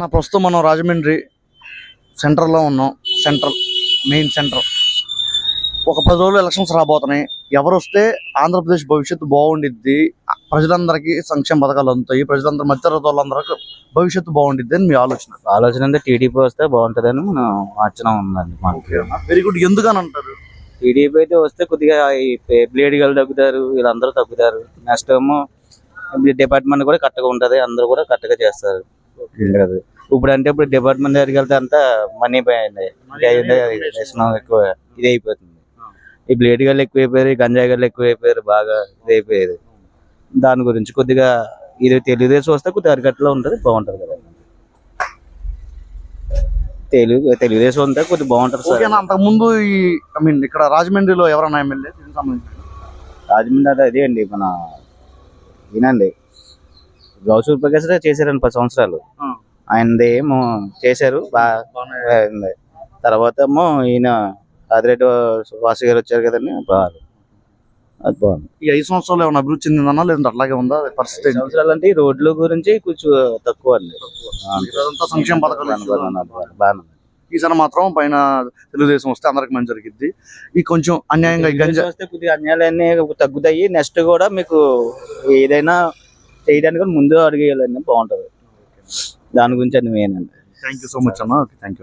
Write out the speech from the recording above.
నా ప్రస్తుతం మనం రాజమండ్రి సెంటర్లో ఉన్నాం. Central main centre. ఒక పది రోజులు ఎలక్షన్స్ రాబోతున్నాయి. ఎవరు వస్తే ఆంధ్రప్రదేశ్ భవిష్యత్తు బాగుండిద్ది ప్రజలందరికీ సంక్షేమ పథకాలు అందుతాయి ప్రజలందరూ మధ్యతరగతి వాళ్ళందరికీ భవిష్యత్తు బాగుండిద్ది అని మీ ఆలోచన? ఆలోచన అంటే టీడీపీ వస్తే బాగుంటుందని మనం ఆచరణ ఉందండి మనకి వెరీ గుడ్. ఎందుకని అంటారు టీడీపీ అయితే వస్తే కొద్దిగా ఈ బ్లేడ్ గలు తగ్గుతారు వీళ్ళందరూ తగ్గుతారు. నెక్స్ట్ ఏమో డిపార్ట్మెంట్ కూడా కరెక్ట్గా ఉంటుంది అందరూ కూడా కరెక్ట్గా చేస్తారు. ఇప్పుడు అంటే ఇప్పుడు డిపార్ట్మెంట్ దగ్గరికి వెళ్తే అంతా మనీ పోయింది ఎక్కువ ఇది అయిపోతుంది. ఈ బ్లేడ్ గల్లు ఎక్కువైపోయారు గంజాయి గల్లు ఎక్కువైపోయారు బాగా ఇది అయిపోయేది. దాని గురించి కొద్దిగా ఇది తెలుగుదేశం వస్తే కొద్దిగా అరికట్లో ఉంటుంది బాగుంటుంది కదా. తెలుగు తెలుగుదేశం ఉంటే కొద్దిగా బాగుంటుంది సార్. ఓకేనా అంతకు ముందు ఈ ఐ మీన్ ఇక్కడ రాజమండ్రిలో ఎవరైనా ఎమ్మెల్యే? రాజమండ్రి అంటే అదే అండి మన ఈయనండి గౌసూర్ ప్రకాష్ రావు చేశారండి పది సంవత్సరాలు. ఆయనది ఏమో చేశారు బాగా. తర్వాత ఏమో ఈయన ఆదిరెడ్డి వాసు గారు వచ్చారు కదండి బాగా అది బాగుంది. ఈ ఐదు సంవత్సరాలు ఏమైనా అభివృద్ధి చెందిందన్నా లేదంటే అట్లాగే ఉందా? పరిస్థితి? సంవత్సరాలు అంటే ఈ రోడ్ల గురించి కొంచెం తక్కువ అండి. సంక్షేమ పథకాలు. ఈసారి మాత్రం పైన తెలుగుదేశం వస్తే అందరికి మంచి జరిగిద్ది. ఈ కొంచెం అన్యాయంగా వస్తే కొద్దిగా అన్యాయాలన్నీ తగ్గుతాయి. నెక్స్ట్ కూడా మీకు ఏదైనా చేయడానికి ముందు అడిగేయాలండి బాగుంటుంది. దాని గురించి అది మెయిన్ అండి. థ్యాంక్ యూ సో మచ్ అన్న థ్యాంక్ యూ